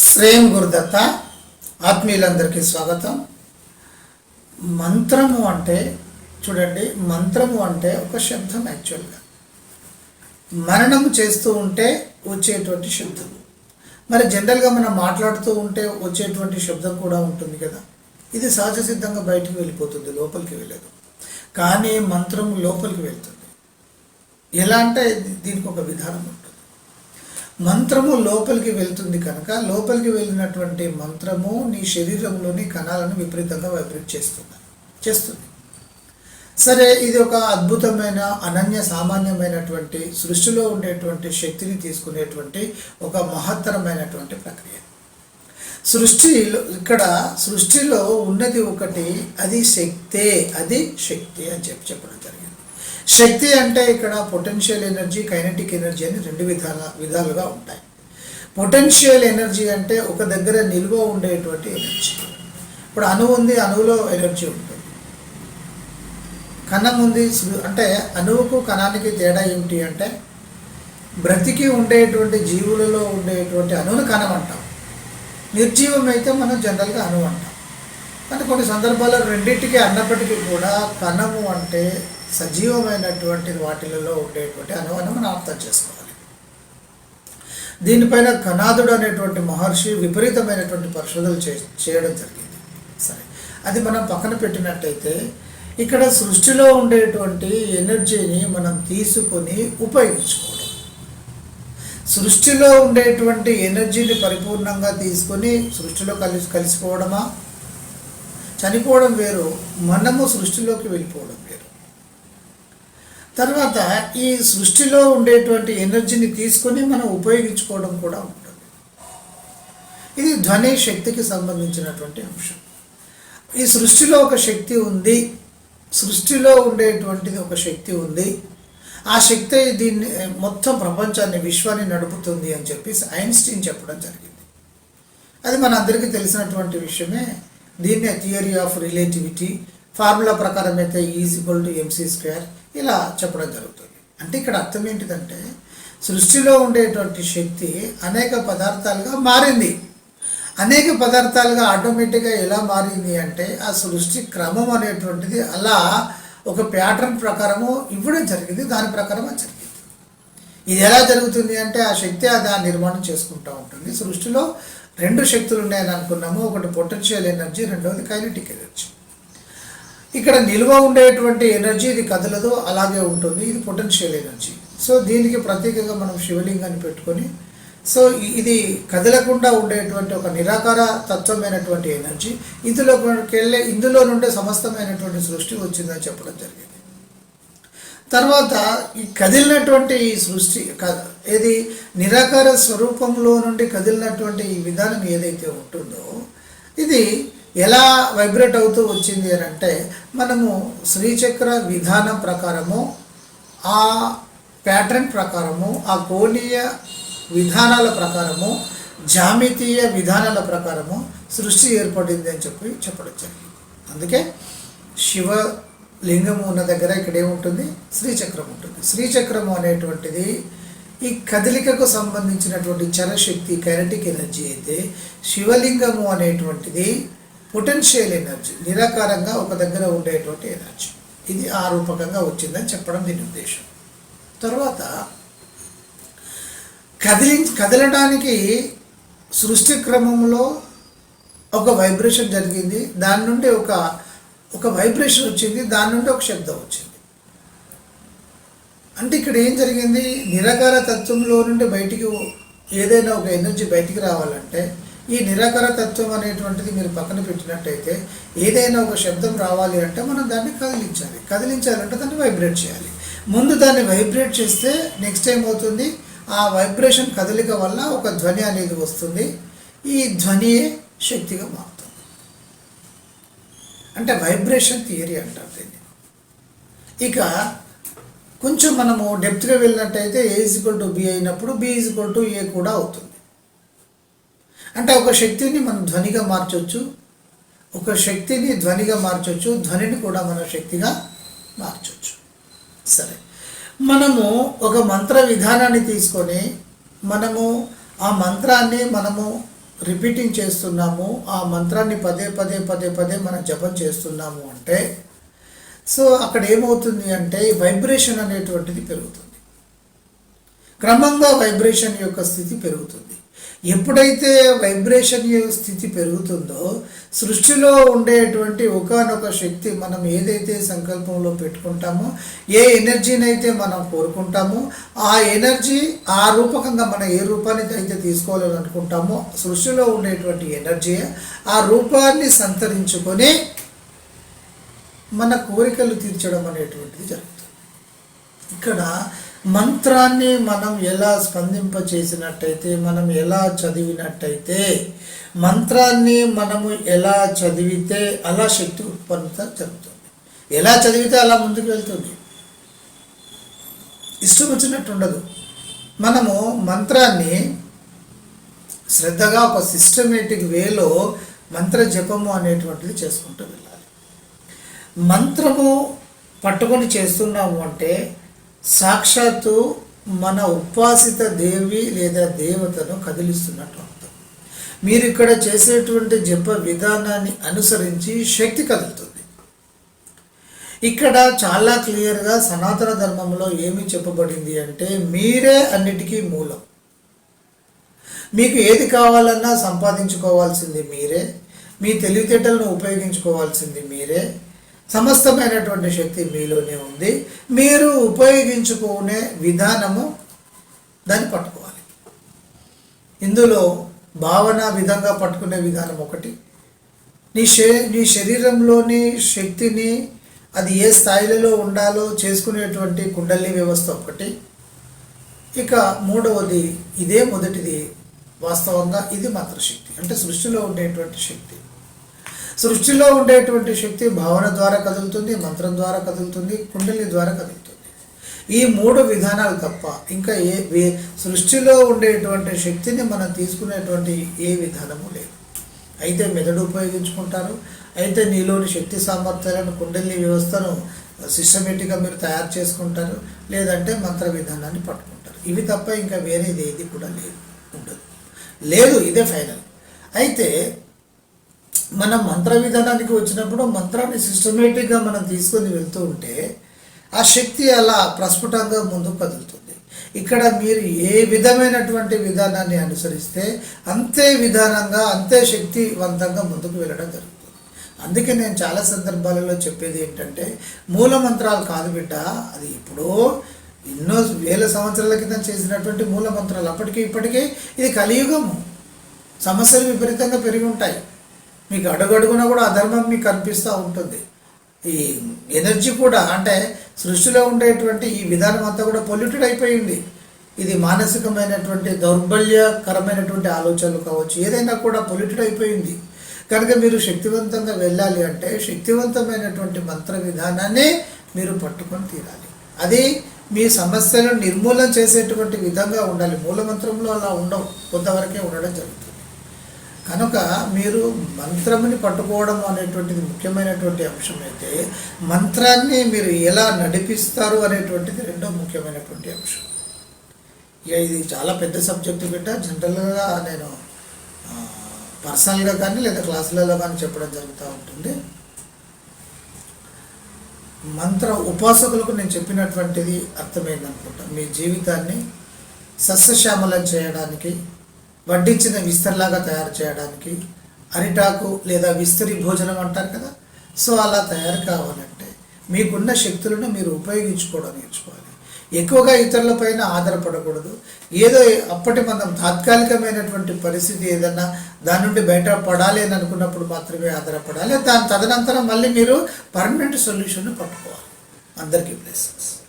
శ్రేయం గురుదత్త ఆత్మీయులందరికీ స్వాగతం. మంత్రము అంటే చూడండి మంత్రము అంటే ఒక శబ్దం యాక్చువల్గా. మరణం చేస్తూ ఉంటే వచ్చేటువంటి శబ్దం. మరి జనరల్గా మనం మాట్లాడుతూ ఉంటే వచ్చేటువంటి శబ్దం కూడా ఉంటుంది కదా. ఇది సహజ సిద్ధంగా బయటికి వెళ్ళిపోతుంది లోపలికి వెళ్ళదు. కానీ మంత్రం లోపలికి వెళ్తుంది. ఎలా అంటే దీనికి ఒక విధానం ఉంటుంది మంత్రము లోపలికి వెళ్తుంది కనుక లోపలికి వెళ్ళినటువంటి మంత్రము నీ శరీరంలోని కణాలను విపరీతంగా వైబ్రేట్ చేస్తుంది. చేస్తుంది. సరే ఇది ఒక అద్భుతమైన అనన్య సామాన్యమైనటువంటి సృష్టిలో ఉండేటువంటి శక్తిని తీసుకునేటువంటి ఒక మహత్తరమైనటువంటి ప్రక్రియ. సృష్టిలో ఇక్కడ సృష్టిలో ఉన్నది ఒకటి అది శక్తే అది శక్తి అని చెప్పి చెప్పడం జరిగింది. శక్తి అంటే ఇక్కడ పొటెన్షియల్ ఎనర్జీ కైనటిక్ ఎనర్జీ అని రెండు విధాల విధాలుగా ఉంటాయి. పొటెన్షియల్ ఎనర్జీ అంటే ఒక దగ్గర నిల్వ ఉండేటువంటి ఎనర్జీ ఇప్పుడు అణువు ఉంది అణువులో ఎనర్జీ ఉంటుంది. కణం ఉంది అంటే అణువుకు కణానికి తేడా ఏమిటి అంటే బ్రతికి ఉండేటువంటి జీవులలో ఉండేటువంటి అణువును కణం అంటాం. నిర్జీవం అయితే మనం జనరల్గా అణువు అంటాం. కానీ కొన్ని సందర్భాల్లో రెండింటికి అన్నప్పటికీ కూడా కణము అంటే సజీవమైనటువంటి వాటిలలో ఉండేటువంటి అణువు మనం అర్థం చేసుకోవాలి. దీనిపైన కనాదుడు అనేటువంటి మహర్షి విపరీతమైనటువంటి పరిశోధనలు చే చేయడం జరిగింది. సరే అది మనం పక్కన పెట్టినట్టయితే ఇక్కడ సృష్టిలో ఉండేటువంటి ఎనర్జీని మనం తీసుకొని ఉపయోగించుకోవడం. సృష్టిలో ఉండేటువంటి ఎనర్జీని పరిపూర్ణంగా తీసుకొని సృష్టిలో కలిసి కలిసిపోవడమా? చనిపోవడం వేరు మనము సృష్టిలోకి వెళ్ళిపోవడం వేరు. తర్వాత ఈ సృష్టిలో ఉండేటువంటి ఎనర్జీని తీసుకొని మనం ఉపయోగించుకోవడం కూడా ఉంటుంది. ఇది ధ్వని శక్తికి సంబంధించినటువంటి అంశం. ఈ సృష్టిలో ఒక శక్తి ఉంది సృష్టిలో ఉండేటువంటిది ఒక శక్తి ఉంది ఆ శక్తి దీన్ని మొత్తం ప్రపంచాన్ని విశ్వాన్ని నడుపుతుంది అని చెప్పి ఐన్స్టీన్ చెప్పడం జరిగింది. అది మన అందరికీ తెలిసినటువంటి విషయమే. దీన్నే థియరీ ఆఫ్ రిలేటివిటీ ఫార్ములా ప్రకారం అయితే ఈజిబుల్ టు ఎంసీ స్క్వేర్. ఇలా చెప్పడం జరుగుతుంది. అంటే ఇక్కడ అర్థం ఏంటిదంటే సృష్టిలో ఉండేటువంటి శక్తి అనేక పదార్థాలుగా మారింది. అనేక పదార్థాలుగా ఆటోమేటిక్గా ఎలా మారింది అంటే ఆ సృష్టి క్రమం అనేటువంటిది అలా ఒక ప్యాటర్న్ ప్రకారము ఇవ్వడం జరిగింది దాని ప్రకారం జరిగింది. ఇది ఎలా జరుగుతుంది అంటే ఆ శక్తి అది ఆ నిర్మాణం చేసుకుంటూ ఉంటుంది. సృష్టిలో రెండు శక్తులు ఉన్నాయని అనుకున్నాము. ఒకటి పొటెన్షియల్ ఎనర్జీ రెండవది కైనటిక్ ఎనర్జీ ఇక్కడ నిల్వ ఉండేటువంటి ఎనర్జీ ఇది కదలదు అలాగే ఉంటుంది. ఇది పొటెన్షియల్ ఎనర్జీ సో దీనికి ప్రత్యేకంగా మనం శివలింగాన్ని పెట్టుకొని సో ఇది కదలకుండా ఉండేటువంటి ఒక నిరాకార తత్వమైనటువంటి ఎనర్జీ. ఇందులో వెళ్ళే ఇందులో నుండే సమస్తమైనటువంటి సృష్టి వచ్చిందని చెప్పడం జరిగింది. తర్వాత ఈ కదిలినటువంటి ఈ సృష్టి క- ఏది? నిరాకార స్వరూపంలో నుండి కదిలినటువంటి ఈ విధానం ఏదైతే ఉంటుందో ఇది ఎలా వైబ్రేట్ అవుతూ వచ్చింది అని అంటే మనము శ్రీచక్ర విధానం ప్రకారము ఆ ప్యాటర్న్ ప్రకారము ఆ కోణీయ విధానాల ప్రకారము జామితీయ విధానాల ప్రకారము సృష్టి ఏర్పడింది అని చెప్పి చెప్పడం జరిగింది. అందుకే శివ లింగము ఉన్న దగ్గర ఇక్కడ ఏముంటుంది శ్రీచక్రం ఉంటుంది. శ్రీచక్రము అనేటువంటిది ఈ కదలికకు సంబంధించినటువంటి చరశక్తి కైనటిక్ ఎనర్జీ అయితే శివలింగము అనేటువంటిది పొటెన్షియల్ ఎనర్జీ నిరాకారంగా ఒక దగ్గర ఉండేటువంటి ఎనర్జీ ఇది ఆ రూపకంగా వచ్చిందని చెప్పడం దీని ఉద్దేశం. తర్వాత కదిలి కదలడానికి సృష్టి క్రమంలో ఒక వైబ్రేషన్ జరిగింది. దాని నుండి ఒక ఒక వైబ్రేషన్ వచ్చింది. దాని నుండి ఒక శబ్దం వచ్చింది. అంటే ఇక్కడ ఏం జరిగింది? నిరాకార తత్వంలో నుండి బయటికి ఏదైనా ఒక ఎనర్జీ బయటికి రావాలంటే ఈ నిరాకార తత్వం అనేటువంటిది మీరు పక్కన పెట్టినట్టయితే ఏదైనా ఒక శబ్దం రావాలి అంటే మనం దాన్ని కదిలించాలి. కదిలించాలంటే దాన్ని వైబ్రేట్ చేయాలి. ముందు దాన్ని వైబ్రేట్ చేస్తే నెక్స్ట్ టైం అవుతుంది ఆ వైబ్రేషన్ కదలిక వల్ల ఒక ధ్వని అనేది వస్తుంది. ఈ ధ్వనియే శక్తిగా మారుతుంది. అంటే వైబ్రేషన్ థియరీ అంటారు దీన్ని. ఇక కొంచెం మనము డెప్త్గా వెళ్ళినట్టయితే ఏ ఈజ్వల్ టు బి అయినప్పుడు బి ఈజ్వల్ టు ఏ కూడా అవుతుంది. అంటే ఒక శక్తిని మనం ధ్వనిగా మార్చవచ్చు ఒక శక్తిని ధ్వనిగా మార్చవచ్చు ధ్వనిని కూడా మనం శక్తిగా మార్చవచ్చు సరే. మనము ఒక మంత్ర విధానాన్ని తీసుకొని మనము ఆ మంత్రాన్ని మనము రిపీటింగ్ చేస్తున్నాము. ఆ మంత్రాన్ని పదే పదే పదే పదే మనం జపం చేస్తున్నాము అంటే సో అక్కడ ఏమవుతుంది అంటే వైబ్రేషన్ అనేటువంటిది పెరుగుతుంది. క్రమంగా వైబ్రేషన్ యొక్క స్థితి పెరుగుతుంది. ఎప్పుడైతే వైబ్రేషన్ స్థితి పెరుగుతుందో సృష్టిలో ఉండేటువంటి ఒకనొక శక్తి మనం ఏదైతే సంకల్పంలో పెట్టుకుంటామో ఏ ఎనర్జీని అయితే మనం కోరుకుంటామో ఆ ఎనర్జీ ఆ రూపకంగా మనం ఏ రూపాన్ని అయితే తీసుకోవాలని అనుకుంటామో సృష్టిలో ఉండేటువంటి ఎనర్జీ ఆ రూపాన్ని సంతరించుకొని మన కోరికలు తీర్చడం అనేటువంటిది జరుగుతుంది. ఇక్కడ మంత్రాన్ని మనం ఎలా స్పందింప చేసినట్టయితే మనం ఎలా చదివినట్టయితే మంత్రాన్ని మనము ఎలా చదివితే అలా శక్తి ఉత్పన్నత జరుగుతుంది. ఎలా చదివితే అలా ముందుకు వెళ్తుంది. ఇష్టం వచ్చినట్టు ఉండదు. మనము మంత్రాన్ని శ్రద్ధగా ఒక సిస్టమేటిక్ వేలో మంత్ర జపము అనేటువంటిది చేసుకుంటూ వెళ్ళాలి. మంత్రము పట్టుకొని చేస్తున్నాము అంటే సాక్షాత్తు మన ఉపాసిత దేవి లేదా దేవతను కదిలిస్తున్నట్టు అర్థం. మీరు ఇక్కడ చేసేటువంటి జప విధానాన్ని అనుసరించి శక్తి కదులుతుంది. ఇక్కడ చాలా క్లియర్గా సనాతన ధర్మంలో ఏమి చెప్పబడింది అంటే మీరే అన్నిటికీ మూలం. మీకు ఏది కావాలన్నా సంపాదించుకోవాల్సింది మీరే మీ తెలివితేటలను ఉపయోగించుకోవాల్సింది మీరే సమస్తమైనటువంటి శక్తి మీలోనే ఉంది. మీరు ఉపయోగించుకునే విధానము దాన్ని పట్టుకోవాలి. ఇందులో భావన విధంగా పట్టుకునే విధానం ఒకటి. నీ శే నీ శరీరంలోని శక్తిని అది ఏ స్థాయిలలో ఉండాలో చేసుకునేటువంటి కుండలి వ్యవస్థ ఒకటి. ఇక మూడవది ఇదే మొదటిది వాస్తవంగా ఇది మంత్రశక్తి. అంటే సృష్టిలో ఉండేటువంటి శక్తి. సృష్టిలో ఉండేటువంటి శక్తి భావన ద్వారా కదులుతుంది మంత్రం ద్వారా కదులుతుంది కుండలి ద్వారా కదులుతుంది. ఈ మూడు విధానాలు తప్ప ఇంకా ఏ వే- సృష్టిలో ఉండేటువంటి శక్తిని మనం తీసుకునేటువంటి ఏ విధానము లేదు. అయితే మెదడు ఉపయోగించుకుంటారు అయితే నీలోని శక్తి సామర్థ్యాలను కుండలి వ్యవస్థను సిస్టమేటిక్గా మీరు తయారు చేసుకుంటారు లేదంటే మంత్ర విధానాన్ని పట్టుకుంటారు. ఇవి తప్ప ఇంకా వేరేది ఏది కూడా లేదు ఉండదు. లేదు ఇదే ఫైనల్. అయితే మనం మంత్ర విధానానికి వచ్చినప్పుడు మంత్రాన్ని సిస్టమేటిక్గా మనం తీసుకొని వెళ్తూ ఉంటే ఆ శక్తి అలా ప్రస్ఫుటంగా ముందుకు కదులుతుంది. ఇక్కడ మీరు ఏ విధమైనటువంటి విధానాన్ని అనుసరిస్తే అంతే విధానంగా అంతే శక్తివంతంగా ముందుకు వెళ్ళడం జరుగుతుంది. అందుకే నేను చాలా సందర్భాలలో చెప్పేది ఏంటంటే మూల మంత్రాలు కాదు బిడ్డ అది ఎప్పుడో ఎన్నో వేల సంవత్సరాల క్రితం చేసినటువంటి మూల మంత్రాలు. అప్పటికి ఇప్పటికీ ఇది కలియుగము. సమస్యలు విపరీతంగా పెరిగి ఉంటాయి. మీకు అడుగడుగున కూడా అధర్మం మీకు కనిపిస్తూ ఉంటుంది. ఈ ఎనర్జీ కూడా అంటే సృష్టిలో ఉండేటువంటి ఈ విధానం అంతా కూడా పొల్యూటెడ్ అయిపోయింది. ఇది మానసికమైనటువంటి దౌర్బల్యకరమైనటువంటి ఆలోచనలు కావచ్చు ఏదైనా కూడా పొల్యూటెడ్ అయిపోయింది. కనుక మీరు శక్తివంతంగా వెళ్ళాలి అంటే శక్తివంతమైనటువంటి మంత్ర విధానాన్ని మీరు పట్టుకొని తీరాలి. అది మీ సమస్యలను నిర్మూలన చేసేటువంటి విధంగా ఉండాలి. మూలమంత్రంలో అలా ఉండవు. కొంతవరకే ఉండడం జరుగుతుంది. కనుక మీరు మంత్రముని పట్టుకోవడం అనేటువంటిది ముఖ్యమైనటువంటి అంశం అయితే మంత్రాన్ని మీరు ఎలా నడిపిస్తారు అనేటువంటిది రెండో ముఖ్యమైనటువంటి అంశం. ఇక ఇది చాలా పెద్ద సబ్జెక్టు బిడ్డ జనరల్గా నేను పర్సనల్గా కానీ లేదా క్లాసులలో కానీ చెప్పడం జరుగుతూ ఉంటుంది. మంత్ర ఉపాసకులకు నేను చెప్పినటువంటిది అర్థమైంది అనుకుంటా మీ జీవితాన్ని సస్యశ్యామలం చేయడానికి వడ్డించిన విస్తరిలాగా తయారు చేయడానికి అరిటాకు లేదా విస్తరి భోజనం అంటారు కదా. సో అలా తయారు కావాలంటే మీకున్న శక్తులను మీరు ఉపయోగించుకోవడం నేర్చుకోవాలి. ఎక్కువగా ఇతరులపైన ఆధారపడకూడదు. ఏదో అప్పటి మనం తాత్కాలికమైనటువంటి పరిస్థితి ఏదన్నా దాని నుండి బయటపడాలి అని అనుకున్నప్పుడు మాత్రమే ఆధారపడాలి. దాని తదనంతరం మళ్ళీ మీరు పర్మనెంట్ సొల్యూషన్ పట్టుకోవాలి. అందరికీ బ్లెస్సింగ్స్.